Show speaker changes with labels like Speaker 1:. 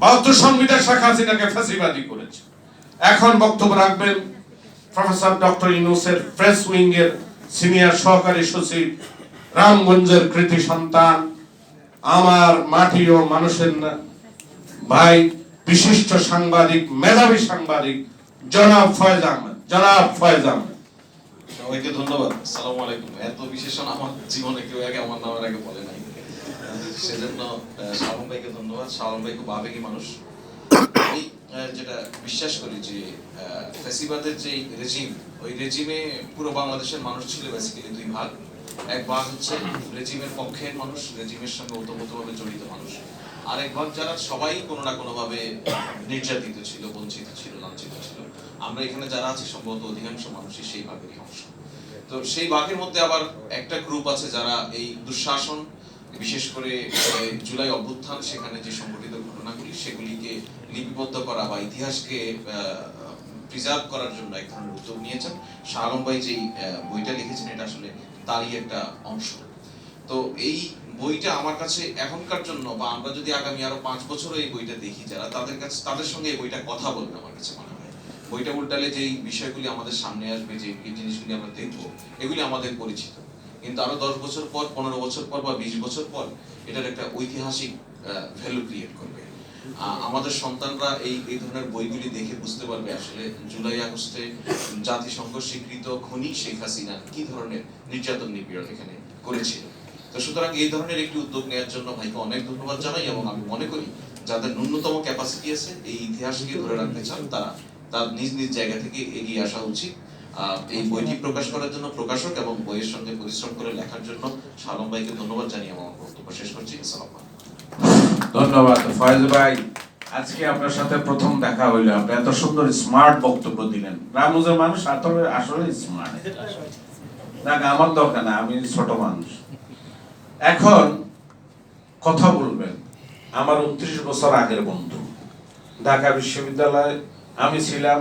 Speaker 1: বাহাত্তর সংবিধান শেখ হাসিনাকে ফাঁসিবাদী করেছে। এখন বক্তব্য রাখবেন প্রফেসর ডক্টর ইউনুসের প্রেস উইং এর সিনিয়র সহকারী সচিব রামগঞ্জের কৃতি সন্তান, আমার মাটি ও মানুষের ভাই, বিশিষ্ট সাংবাদিক, মেধাবী সাংবাদিক, জনাব ফয়েজ আহমেদ। জনাব ফয়েজ আহমেদ।
Speaker 2: সবাইকে ধন্যবাদ। আসসালামু আলাইকুম। এত বিশেষণ আমার জীবনে কেউ আগে আমার নামের আগে বলে নাই। সেজন্য আহ, ভাইকে ধন্যবাদ। ভাই খুব আবেগী মানুষ। আমি যেটা বিশ্বাস করি যে আহ, ফ্যাসিবাদের যে রেজিম ওই রেজিমে পুরো বাংলাদেশের মানুষ ছিল বেসিক্যালি দুই ভাগ। এক ভাগ হচ্ছে রেজিমের পক্ষের মানুষ রেজিমের সঙ্গে ওতপ্রোতভাবে জড়িত মানুষ। ভাগ যারা সবাই কোনো না কোনো ভাবে নির্যাতিত ছিল বঞ্চিত ছিল লাঞ্ছিত ছিল। আমরা এখানে যারা আছি সম্ভবত অধিকাংশ মানুষই সেই ভাগেরই অংশ। তো সেই ভাগের মধ্যে আবার একটা গ্রুপ আছে যারা এই দুঃশাসন বিশেষ করে জুলাই অভ্যুত্থান, সেখানে যে সংঘটিত ঘটনাগুলি, সেগুলিকে লিপিবদ্ধ করা বা ইতিহাসকে প্রিজার্ভ করার জন্য এক ধরনের উদ্যোগ নিয়েছেন। শাহ ভাই যেই বইটা লিখেছেন, এটা আসলে তারই একটা অংশ। তো এই বইটা আমার কাছে এখনকার জন্য, বা আমরা যদি আগামী আরও পাঁচ বছর এই বইটা দেখি, যারা তাদের কাছে, তাদের সঙ্গে এই বইটা কথা বলবে আমার কাছে মনে হয়। বইটা উল্টালে যেই বিষয়গুলি আমাদের সামনে আসবে, যে জিনিসগুলি আমরা দেখব, এগুলি আমাদের পরিচিত। কিন্তু আরও দশ বছর পর, পনেরো বছর পর বা বিশ বছর পর এটার একটা ঐতিহাসিক ভ্যালু ক্রিয়েট করবে। আমাদের সন্তানরা এই এই ধরনের বইগুলি দেখে বুঝতে পারবে আসলে জুলাই আগস্টে জাতিসংঘ স্বীকৃত খনি শেখ হাসিনা কি ধরনের নির্যাতন নিপীড়ন এখানে করেছিল তো সুতরাং এই ধরনের একটি উদ্যোগ নেওয়ার জন্য ভাইকে অনেক ধন্যবাদ জানাই এবং আমি মনে করি যাদের ন্যূনতম ক্যাপাসিটি আছে, এই ইতিহাসকে ধরে রাখতে চান, তারা তার নিজ নিজ জায়গা থেকে এগিয়ে আসা উচিত। এই বইটি প্রকাশ করার জন্য প্রকাশক এবং বইয়ের সঙ্গে পরিশ্রম করে লেখার জন্য শালম ভাইকে ধন্যবাদ জানিয়ে আমার বক্তব্য শেষ করছি।
Speaker 1: ধন্যবাদ, ফয়েজ ভাই। আজকে আপনার সাথে প্রথম দেখা হইল। আপনি এত সুন্দর স্মার্ট বক্তব্য দিলেন। রামুজের মানুষ আসলে আসলে স্মার্ট দেখ, আমার দরকার না, আমি ছোট মানুষ। এখন কথা বলবেন আমার উনত্রিশ বছর আগের বন্ধু। ঢাকা বিশ্ববিদ্যালয়ে আমি ছিলাম